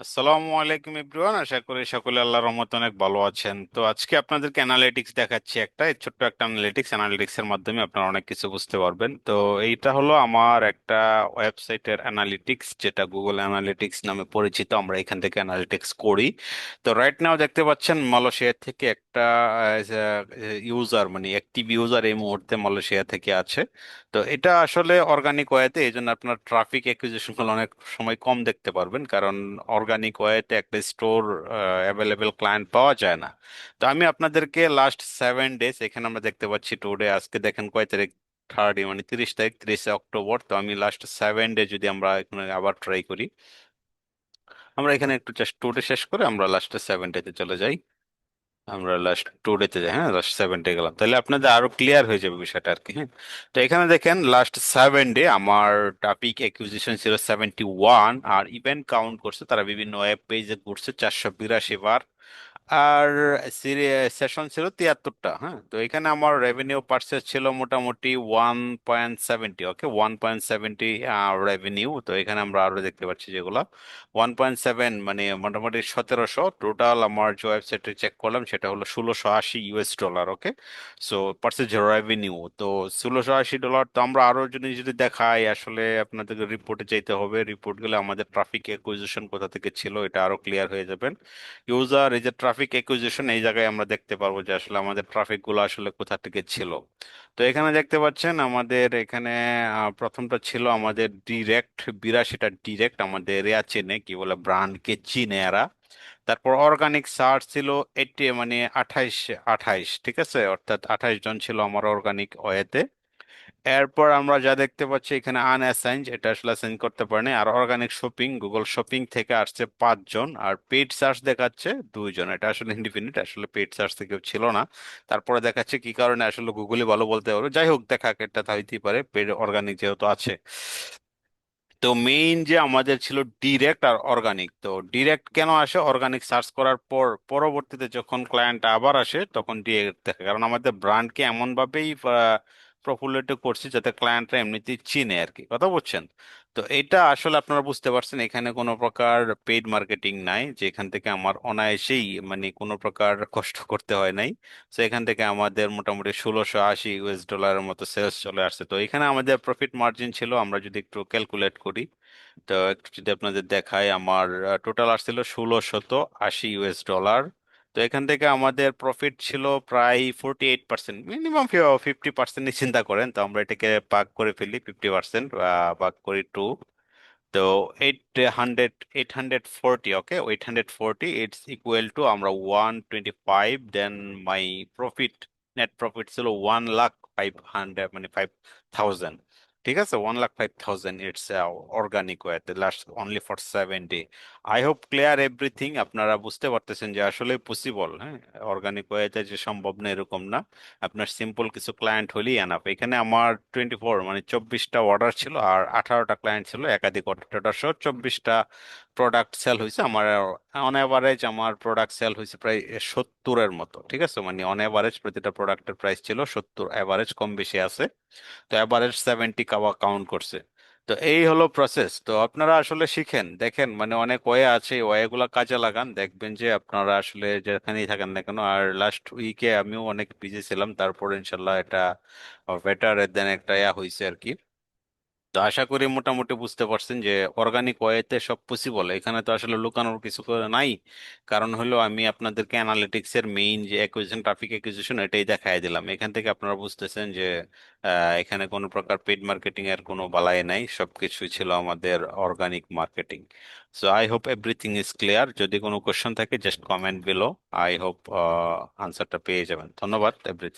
আসসালামু আলাইকুম এভরিওয়ান। আশা করি সকলে আল্লাহর রহমতে অনেক ভালো আছেন। তো আজকে আপনাদেরকে অ্যানালিটিক্স দেখাচ্ছি একটা। এই ছোট্ট একটা অ্যানালিটিক্স অ্যানালিটিক্স এর মাধ্যমে আপনারা অনেক কিছু বুঝতে পারবেন। তো এইটা হলো আমার একটা ওয়েবসাইটের অ্যানালিটিক্স যেটা গুগল অ্যানালিটিক্স নামে পরিচিত। আমরা এখান থেকে অ্যানালিটিক্স করি। তো রাইট নাও দেখতে পাচ্ছেন মালয়েশিয়া থেকে একটা ইউজার মানে অ্যাক্টিভ ইউজার এই মুহূর্তে মালয়েশিয়া থেকে আছে। তো এটা আসলে অর্গানিক ওয়েতে এই জন্য আপনার ট্রাফিক অ্যাকুইজিশনগুলো অনেক সময় কম দেখতে পারবেন। কারণ অর্গানিক ওয়েতে একটা স্টোর অ্যাভেলেবেল ক্লায়েন্ট পাওয়া যায় না। তো আমি আপনাদেরকে লাস্ট সেভেন ডেজ এখানে আমরা দেখতে পাচ্ছি টুডে আজকে দেখেন কয় তারিখ? থার্ড মানে তিরিশ তারিখ, তিরিশে অক্টোবর। তো আমি লাস্ট সেভেন ডে যদি আমরা এখানে আবার ট্রাই করি, আমরা এখানে একটু জাস্ট টুডে শেষ করে আমরা লাস্টে সেভেন ডেতে চলে যাই। আমরা লাস্ট টু ডেতে যাই হ্যাঁ? লাস্ট সেভেন ডে গেলাম। তাহলে আপনাদের আরও ক্লিয়ার হয়ে যাবে বিষয়টা আর কি হ্যাঁ? তো এখানে দেখেন লাস্ট সেভেন ডে আমার টপিক অ্যাকুইজিশন ছিল সেভেন্টি ওয়ান আর ইভেন্ট কাউন্ট করছে তারা বিভিন্ন ওয়েব পেজে ঘুরছে, চারশো বিরাশি বার আর সেশন ছিল তিয়াত্তরটা হ্যাঁ? তো এখানে আমার রেভিনিউ পার্সেস ছিল মোটামুটি one point seventy okay one point seventy revenue তো এখানে আমরা আরও দেখতে পাচ্ছি যেগুলো। ওয়ান পয়েন্ট সেভেন মানে মোটামুটি সতেরোশো টোটাল আমার যে ওয়েবসাইটে চেক করলাম, সেটা হলো ষোলোশো আশি US dollar okay so purchase revenue তো ষোলোশো আশি ডলার তো আমরা আরও যদি যদি দেখাই, আসলে আপনাদেরকে রিপোর্টে যেতে হবে রিপোর্ট গেলে আমাদের ট্রাফিক অ্যাকুইজিশন কোথা থেকে ছিল, এটা আরও ক্লিয়ার হয়ে যাবেন। ইউজার এই যে ট্রাফিক অ্যাকুইজিশন এই জায়গায় আমরা দেখতে পারব যে আসলে আমাদের ট্রাফিকগুলো আসলে কোথা থেকে ছিল। তো এখানে দেখতে পাচ্ছেন আমাদের এখানে প্রথমটা ছিল আমাদের ডিরেক্ট বিরাশিটা ডিরেক্ট আমাদের এরিয়া চেনে, কি বলে ব্র্যান্ডকে চিনে এরা। তারপর অর্গানিক সার্চ ছিল এইটি মানে আঠাইশ আঠাইশ, ঠিক আছে? অর্থাৎ আঠাইশ জন ছিল আমার অর্গানিক ওয়েতে এরপর আমরা যা দেখতে পাচ্ছি এখানে আনঅ্যাসাইন্ড এটা আসলে অ্যাসাইন করতে পারেনি। আর অর্গানিক শপিং গুগল শপিং থেকে আসছে পাঁচজন, আর পেইড সার্চ দেখাচ্ছে দুইজন। এটা আসলে ইন্ডিপেন্ডেন্ট আসলে পেইড সার্চ থেকেও ছিল না। তারপরে দেখাচ্ছে কি কারণে আসলে গুগলই ভালো বলতে পারবে। যাই হোক, দেখা এটা হইতেই পারে পেইড অর্গানিক যেহেতু আছে। তো মেইন যে আমাদের ছিল ডিরেক্ট আর অর্গানিক তো ডিরেক্ট কেন আসে? অর্গানিক সার্চ করার পর, পরবর্তীতে যখন ক্লায়েন্ট আবার আসে, তখন ডিরেক্ট দেখে। কারণ আমাদের ব্র্যান্ডকে এমন প্রফুল্লিত করছি যাতে ক্লায়েন্টরা এমনিতেই চিনে আর কি কথা বলছেন তো এটা আসলে আপনারা বুঝতে পারছেন, এখানে কোনো প্রকার পেইড মার্কেটিং নাই যে এখান থেকে আমার অনায়াসেই মানে কোনো প্রকার কষ্ট করতে হয় নাই। তো এখান থেকে আমাদের মোটামুটি ষোলোশো আশি ইউএস ডলারের মতো সেলস চলে আসছে। তো এখানে আমাদের প্রফিট মার্জিন ছিল, আমরা যদি একটু ক্যালকুলেট করি, তো একটু যদি আপনাদের দেখায় আমার টোটাল আসছিল ষোলোশত আশি ইউএস ডলার তো এখান থেকে আমাদের প্রফিট ছিল প্রায় forty eight percent minimum fifty পার্সেন্টই চিন্তা করেন। তো আমরা এটাকে ভাগ করে ফেলি ফিফটি পার্সেন্ট ভাগ করি টু তো eight hundred eight hundred forty okay eight hundred forty it's equal to আমরা one twenty five then my profit net profit ছিল ওয়ান লাখ ফাইভ হান্ড্রেড মানে ফাইভ থাউজেন্ড ঠিক আছে? One lakh five thousand it's organic ওয়েতে last only for seven day I hope clear everything আপনারা বুঝতে পারতেছেন যে আসলে পসিবল হ্যাঁ? অর্গানিক ওয়েতে যে সম্ভব না, এরকম না। আপনার সিম্পল কিছু ক্লায়েন্ট হলেই এনাফ এখানে আমার টোয়েন্টি ফোর মানে চব্বিশটা অর্ডার ছিল আর আঠারোটা ক্লায়েন্ট ছিল, একাধিক অর্ডার সহ চব্বিশটা প্রোডাক্ট সেল হয়েছে। আমার অন অ্যাভারেজ আমার প্রোডাক্ট সেল হয়েছে প্রায় সত্তরের মতো, ঠিক আছে? মানে অন অ্যাভারেজ প্রতিটা প্রোডাক্টের প্রাইস ছিল সত্তর অ্যাভারেজ কম বেশি আছে। তো অ্যাভারেজ সেভেন্টি কাওয়া কাউন্ট করছে। তো এই হলো প্রসেস তো আপনারা আসলে শিখেন, দেখেন মানে অনেক ওয়ে আছে, ওয়ে গুলা কাজে লাগান, দেখবেন যে আপনারা আসলে যেখানেই থাকেন না কেন, আর লাস্ট উইকে আমিও অনেক বিজি ছিলাম, তারপর ইনশাল্লাহ এটা বেটার দেন একটা ইয়া হয়েছে আর কি। তো আশা করি মোটামুটি বুঝতে পারছেন যে অর্গানিক ওয়েতে সব পসিবল এখানে তো আসলে লুকানোর কিছু নাই। কারণ হলো আমি আপনাদেরকে অ্যানালিটিক্স এর মেইন যে অ্যাকুইজিশন ট্রাফিক অ্যাকুইজিশন এটাই দেখাই দিলাম। এখান থেকে আপনারা বুঝতেছেন যে এখানে কোনো প্রকার পেড মার্কেটিং এর কোনো বালাই নাই। সবকিছুই ছিল আমাদের organic marketing so I hope everything is clear যদি কোনো কোশ্চেন থাকে just comment below I hope আনসারটা পেয়ে যাবেন। ধন্যবাদ এভরিথিং